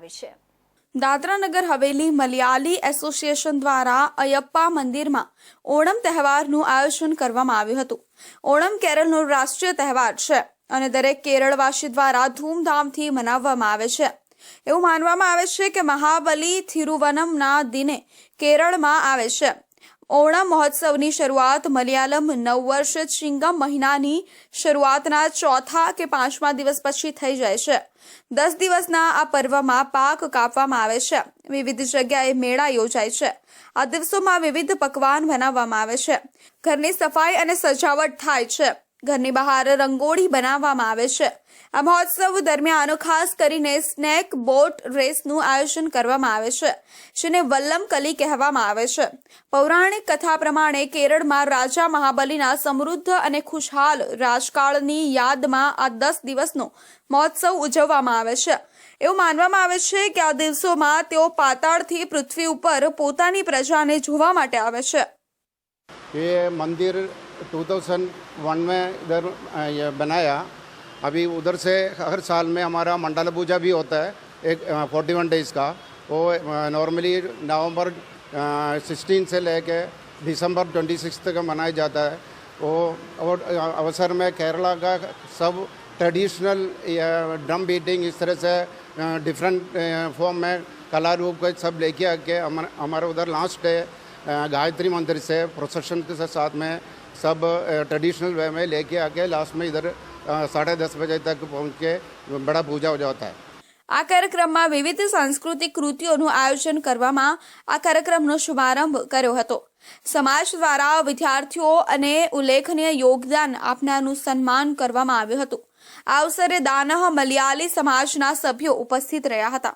આવી છે. દાદરાનગર હવેલી મલયાલી એસોસિએશન દ્વારા અયપ્પા મંદિરમાં ઓણમ તહેવારનું આયોજન કરવામાં આવ્યું હતું. ઓણમ કેરળનો રાષ્ટ્રીય તહેવાર છે અને દરેક કેરળવાસી દ્વારા ધૂમધામથી મનાવવામાં આવે છે. એવું માનવામાં આવે છે કે મહાબલી થિરુવનમના દિને કેરળમાં આવે છે. ઓણમ મહોત્સવની શરૂઆત મલયાલમ નવ વર્ષ ચિંગમ મહિનાની શરૂઆતના ચોથા કે પાંચમા દિવસ પછી થઈ જાય છે. દસ દિવસના આ પર્વમાં પાક કાપવામાં આવે છે. વિવિધ જગ્યાએ મેળા યોજાય છે. આ દિવસોમાં વિવિધ પકવાન બનાવવામાં આવે છે. ઘરની સફાઈ અને સજાવટ થાય છે. ઘરની બહાર રંગોળી બનાવવામાં આવે છે. આ મહોત્સવ દરમિયાન ખાસ કરીને સ્નેક બોટ રેસનું આયોજન કરવામાં આવે છે, જેને વલ્લમકલી કહેવામાં આવે છે. પૌરાણિક કથા પ્રમાણે કેરળમાં રાજા મહાબલીના સમૃદ્ધ અને ખુશહાલ રાજકાળની યાદમાં આ દસ દિવસનો મહોત્સવ ઉજવવામાં આવે છે. એવું માનવામાં આવે છે કે આ દિવસોમાં તેઓ પાતાળથી પૃથ્વી ઉપર પોતાની પ્રજાને જોવા માટે આવે છે. એ મંદિર 2001 में इधर ये बनाया। अभी उधर से हर साल में हमारा मंडला पूजा भी होता है, एक फोर्टी वन डेज़ का। वो नॉर्मली नवंबर सिक्सटीन से लेके दिसंबर ट्वेंटी तक मनाया जाता है। वो, और अवसर में केरला का सब ट्रेडिशनल ड्रम बीटिंग इस तरह से डिफरेंट फॉर्म में कला रूप को सब लेके आके हमारे उधर लास्ट डे गायत्री मंदिर से प्रोसेशन के साथ में सब ट्रेडिशनल वे में लेके आके लास्ट में इधर अ, साढ़े दस बजे तक पहुंच के बड़ा पूजा हो जाता है આ કાર્યક્રમમાં વિવિધ સાંસ્કૃતિક કૃતિઓનું આયોજન કરવામાં આ કાર્યક્રમનો શુભારંભ કર્યો હતો સમાજ દ્વારા વિદ્યાર્થીઓ અને ઉલ્લેખનીય યોગદાન આપનારનું સન્માન કરવામાં આવ્યું હતું આ અવસરે દાનહ મલયાલી સમાજના સભ્યો ઉપસ્થિત રહ્યા હતા